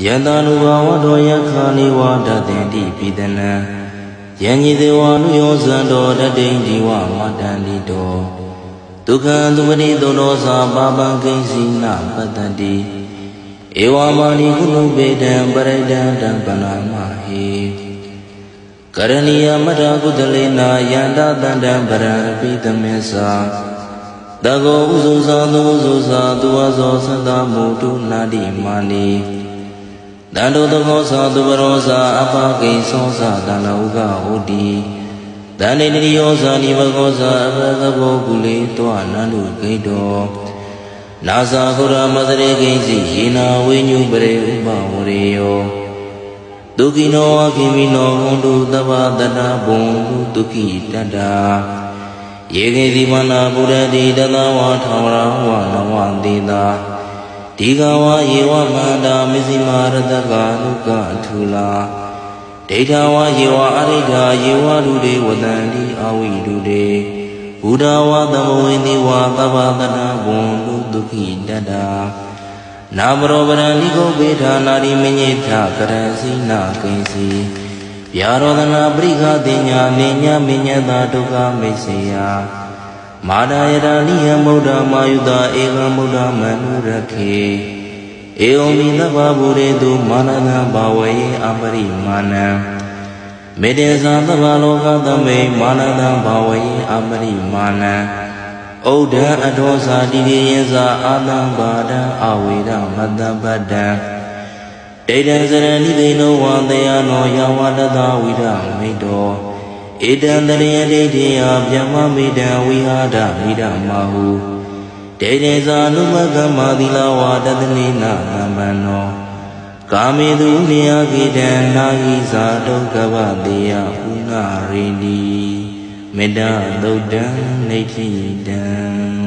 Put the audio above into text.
ယတနုဘာဝတောယခာနိဝါဒတေတိပိတနံယညိသေဝနုယောဇံတောတတိန်ဒီဝမတန္တိတောဒုက္ခံသူမတိသုတောသာပါပံကိဉ္စီနပတ္တန္တိဧဝမာနိကုဏုပေတံပရိဒံတံပနာမဟိကရဏီယမထကုတလေနာယန္တတန္တံပရံပိတမေသာတကောဥဇုဇာသောဥဇုဇာသူဝဇောသတ္တမုတုနာတိမာနိ တန္တုတကောသာသူပရောသာအပကိသောသာတန္လောကဟောတိတန္တိတရိယောဇာနိဘဂောဇာအဘဂဘောကုလေတောနန္တုဂိတောနာဇာခုရမသရေကိဉ္စီယေနာဝိညုပရေဥပဝရေယောဒုက္ခိနောအခိမိနောဟွန်တုသဗ္ဗတတဘုံဒုက္ခိတတ္တာယေကေတိမနာပုရတိတသဝါထာဝရဝနဝတိတာ ဒီကဝါယေဝမန္တာမစ္စည်းမာရတကနုကထူလာဒိဋ္ဌဝါယေဝအရိဋ္ဌာယေဝလူတွေဝတန္တိအဝိလူတွေဘုဒ္ဓဝါသမဝိနိဝါသဗ္ဗတနာဘုံလူဒုက္ခိတတ္တာနာမရောပရံလိကုပေဌာနာရိမညိထကရစီနာကိဉ္စီဗျာရောဒနာပရိခတိညာမေညာမေညတာဒုက္ခမေစေယ မာဒယတာလိယမုဒ္ဓမာယုတာဧကမုဒ္ဓမနုရခေဧဝံမိသဗ္ဗဗုရေတုမာနနံဘာဝေအပရိမာဏံမေတ္တေသသဗ္ဗလောကသမိမာနနံဘာဝေအပရိမာဏံဩဒံအထောဇာတိတိယဇာအာတံဘာဒံအဝေရမတ္တပတ္တံဒိဋ္ဌံစရဏိသိနောဝံတယနောယဝတတဝိရမိတော ဧတံတရိယဒိဋ္ဌိယဗျမ္မမိတံဝိဟာဒမိဒမဟုဒိဋ္ဌိဇာနုမကမ္မာသီလဝါတတနိနာကမ္မနောကာမေတုနိယကိတံနာဟိဇာဒုက္ခဝတေယဥနာရိန္ဒီမေတ္တာသုတ်တံနေတိတံ